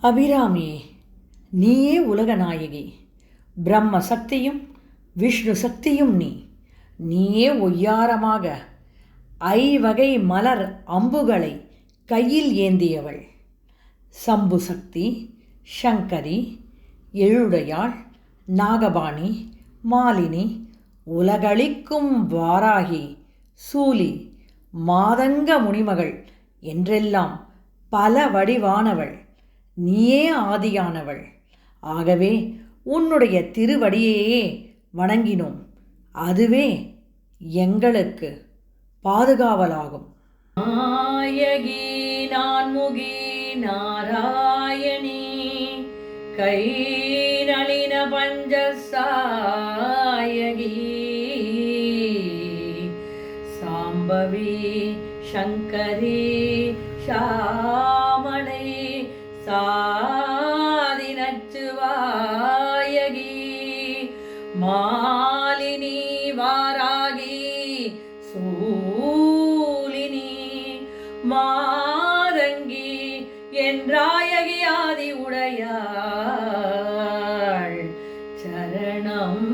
அபிராமி நீயே உலக நாயகி பிரம்ம சக்தியும் விஷ்ணு சக்தியும் நீ. நீயே ஒய்யாரமாக ஐவகை மலர் அம்புகளை கையில் ஏந்தியவள். சம்பு சக்தி சங்கரி எழுடையாள் நாகபாணி மாலினி உலகளிக்கும் வாராகி சூலி மாதங்க முனிமகள் என்றெல்லாம் பல வடிவானவள். நீயே ஆதியானவள். ஆகவே உன்னுடைய திருவடியையே வணங்கினோம். அதுவே எங்களுக்கு பாதுகாவலாகும். நாயகி நான்முகி நாராயணி கை நளின பஞ்சசாயகி. சாம்பவி சங்கரி ஷா ஆதி நச்சுவாயகி மாலினி வாராகி சூலினி மாதங்கி என்றாயகி ஆதி உடையாள் சரணம்.